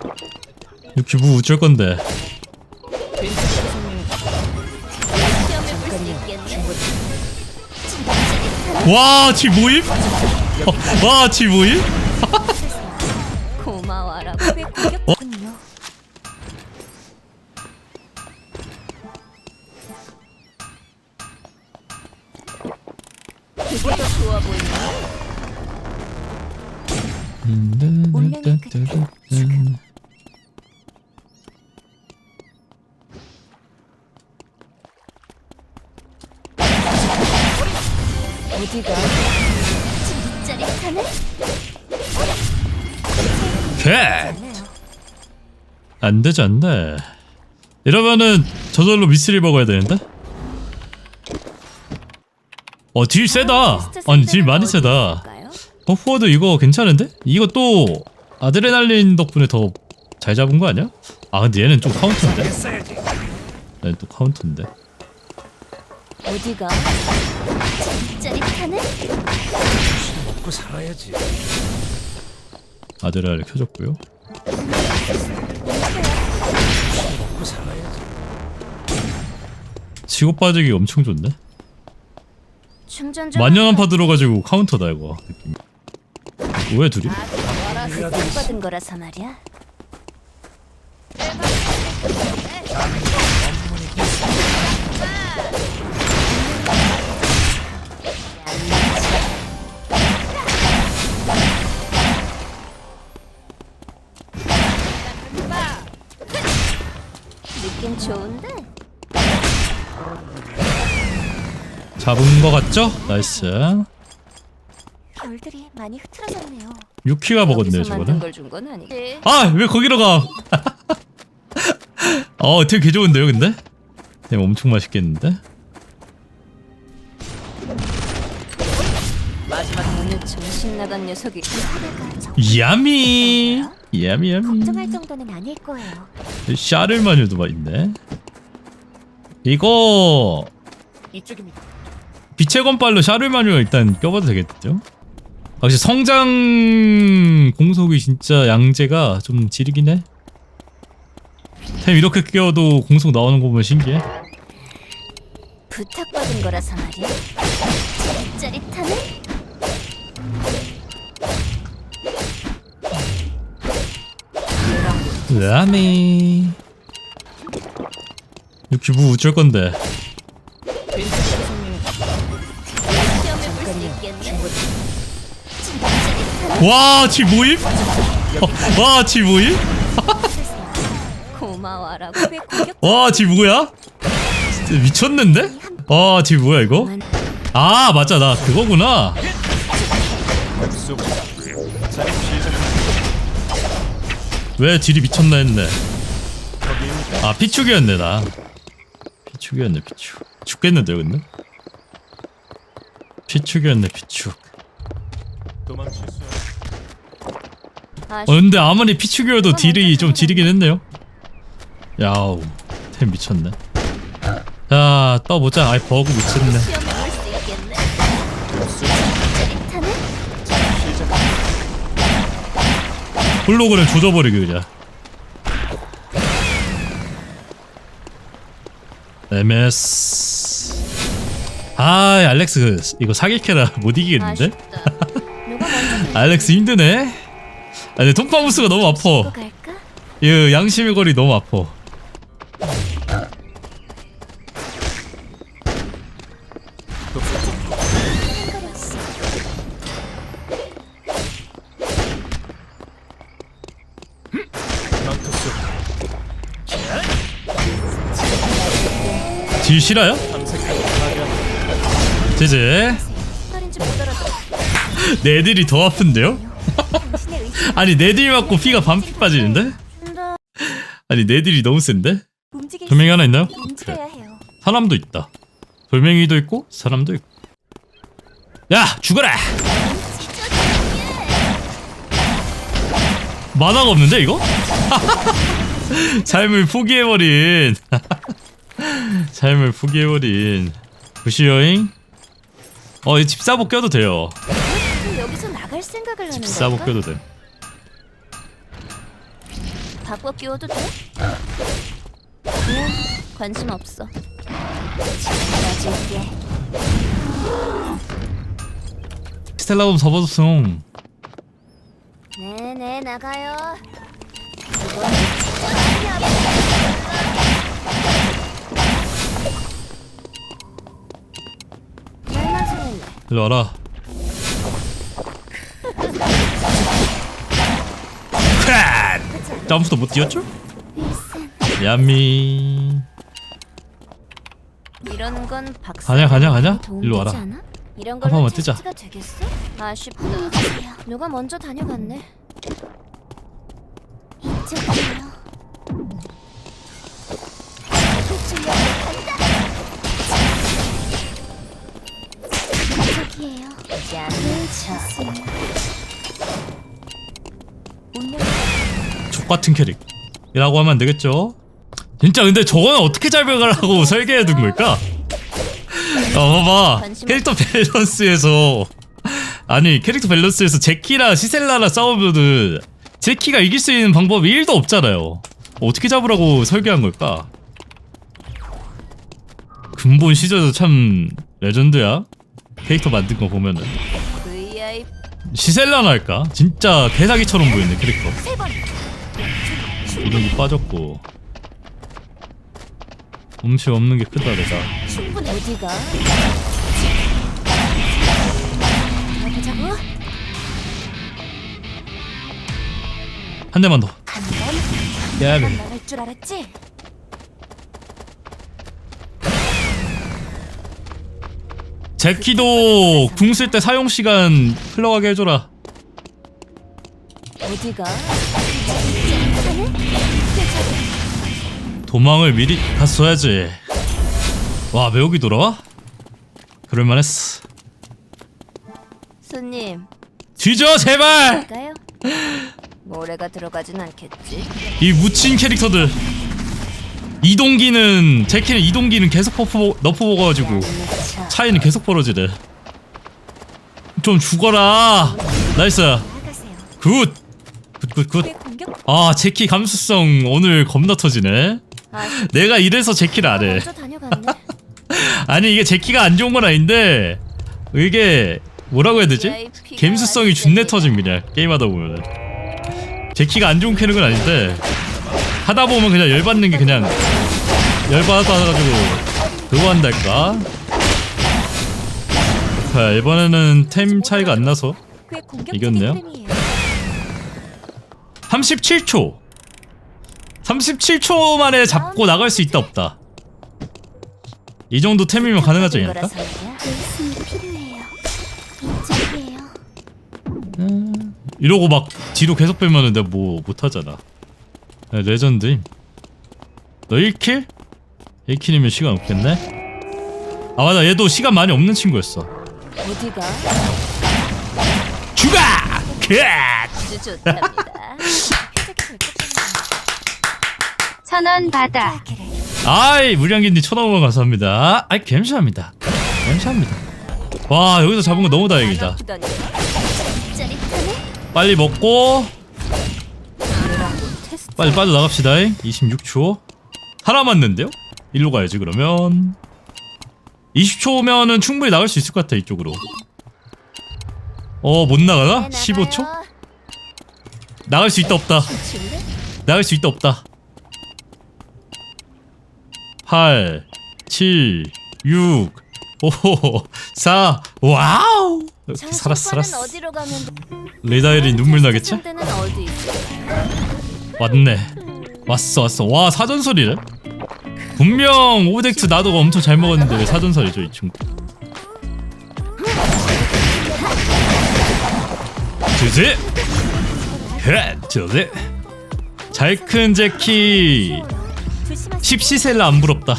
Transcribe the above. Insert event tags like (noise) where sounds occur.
이거 기부 어쩔 건데. 와, 지 모임? 어, 와, 지 모임? 고마워라. 그게 더 좋아 보이네. 어디가? 짜릿하네. 캣! 안 되지 않네. 이러면은 저절로 미스리 먹어야 되는데? 어, 딜 세다. 아니, 딜 많이 세다. 버프워드 이거 괜찮은데? 이거 또 아드레날린 덕분에 더 잘 잡은 거 아니야? 아, 근데 얘는 좀 카운터인데? 얘는 또 카운터인데. 어디가? 짜릿하네. 먹고 살아야지. 아드레날린 켜졌고요. 먹고 살아야지. 치고 빠지기 엄청 좋네. 충전 좀. 만년 한파 들어가지고 카운터다 이거. 느낌. 왜 둘이? 딱 받은 거라서 말이야. 잡은 거 같죠? 나이스. 별들이 많이 흐트러졌네요. 유키가 먹었네요 저거는. 걸준 건 아니지. 아 왜 거기로 가? (laughs) 어 되게 개 좋은데요 근데? 네 엄청 맛있겠는데? 어느 정신 나간 녀석이 야미 야미 야미 걱정할 정도는 아닐 거예요. 샤를 마녀도 막 있네 이거 이쪽입니다. 빛의 건빨로 샤를 마녀 일단 껴봐도 되겠죠? 확실히 성장 공속이 진짜 양재가 좀 지르긴 해. 템 이렇게 끼워도 공속 나오는 거 보면 신기해. 부탁받은 거라서 말이야. 짜릿하네. 라미 기부 어쩔 건데 와, 지 모임? 어, 와, 지 모임? 고마워라. 공격? 와, 지 뭐야? 진짜 미쳤는데? 와, 지 뭐야 이거? 아, 맞아, 나 그거구나. 왜 딜이 미쳤나 했네. 아, 피축이었네 나. 피축이었네, 피축. 죽겠는데요, 근데? 피축이었네, 피축. 도망칠 수. 아, 어, 근데 아무리 피축이어도 딜이 좀 지리긴 했네요. 야우, 템 미쳤네. 자, 떠보자. 아이, 버그 미쳤네. 홀로그램 조져버리기 그냥. MS. 아, 알렉스 그, 이거 사기캐라 못 이기겠는데? (laughs) 알렉스 힘드네. 아니, 톰파무스가 너무 아파. 이 양심의 거리 너무 아파. 딜 싫어요? 제제. 말인지 못 알아들어. 내 딜이 더 아픈데요? (laughs) 아니, 내딜 맞고 피가 반피 빠지는데? 아니, 내 딜이 너무 센데? 움직일 돌멩이 하나 있나요? 움직여야 해요. 사람도 있다. 돌멩이도 있고 사람도 있고. 야 죽어라. 만화가 없는데 이거? (laughs) 삶을 포기해버린. (laughs) 삶을 포기해버린. 부시여잉. 어, 이 집사복 껴도 돼요. 여기서 나갈 생각을 하는 집사복 걸까? 껴도 돼. 바꿔 끼워도 돼? 미안, 관심 없어. 지금까지일게. 스텔라범 접어줬음 네네 나가요. 이건 말만 일로 와라 크 점프도 못 뛰었죠? 야미 이러는 건 박사. 가냐, 가냐, 가냐? 일로 와라. 이런 한 걸로 번만 뜨자. 테스트가 되겠어? 아쉽다. 누가 먼저 다녀갔네. 이쪽이요. 이쪽이에요. 짠. 운명 족같은 캐릭이라고 하면 안 되겠죠? 진짜 근데 저거는 어떻게 잘 배가라고 (laughs) 설계해둔 걸까? (laughs) 어 봐봐 캐릭터 밸런스에서 아니 캐릭터 밸런스에서 제키랑 시셀라랑 싸우면은 제키가 이길 수 있는 방법이 1도 없잖아요 어떻게 잡으라고 설계한 걸까? 근본 시절도 참 레전드야 캐릭터 만든 거 보면은 시셀라나 할까? 진짜 개사기처럼 보이네 캐릭터 이름도 빠졌고 음식 없는 게 크다 내가 어디가? 가보자고. 한 대만 더 한번 야미 나갈 줄 알았지? 제키도 궁 쓸 때 사용 시간 흘러가게 해줘라 어디가? 도망을 미리 갔어야지 와 매혹이 돌아와? 그럴만했어 손님, 뒤져 제발? 모래가 들어가진 않겠지. 이 묻힌 캐릭터들 이동기는 제키는 이동기는 계속 퍼프 너프 먹어가지고 차. 차이는 계속 벌어지네 좀 죽어라 나이스 나가세요. 굿 굿 굿굿 왜 공격? 아 제키 감수성 오늘 겁나 터지네 아, (laughs) 내가 이래서 제키를 안 해 먼저 다녀갔네. (laughs) 아니 이게 제키가 안 좋은 건 아닌데 이게 뭐라고 해야 되지? 존내 터짐 그냥 게임하다 보면은 제키가 안 좋은 캐릭은 아닌데 하다 보면 그냥 열받는 게 그냥 열받아가지고 그거 한달까? 자 이번에는 템 차이가 안 나서 이겼네요. 템이에요. 37초 37초 만에 잡고 나갈 수 있다 없다 이 정도 템이면 가능하지 않을까? 이쪽이에요. 이러고 막 뒤로 계속 빼면은 내가 뭐 못하잖아 야, 레전드임 너 1킬? 1킬이면 시간 없겠네? 아 맞아 얘도 시간 많이 없는 친구였어 어디가? 죽어! 그! 아주 좋답니다. 회색이 될것 천 원 받아. 같네. 아이 무량기님 천원원 감사합니다 아이 감사합니다 감사합니다 와 여기서 잡은 거 너무 다행이다. 빨리 먹고 테스트. 빨리 빠져 나갑시다 26초 하나 맞는데요? 일로 가야지 그러면 20초면은 충분히 나갈 수 있을 것 같아 이쪽으로 어 못 나가나? 15초? 나갈 수 있다 없다 나갈 수 있다 없다 8 7 6 5 4 와우! 살았어 살았어. 어디로 가면 레다일이 눈물 나겠지? 왔네. 왔어 왔어. 와 사전설이래? 분명 오브젝트 나도 엄청 잘 먹었는데 왜 사전설이죠 이 친구? 주지! 그래 주지. 잘큰 제키. 십시셀라 안 부럽다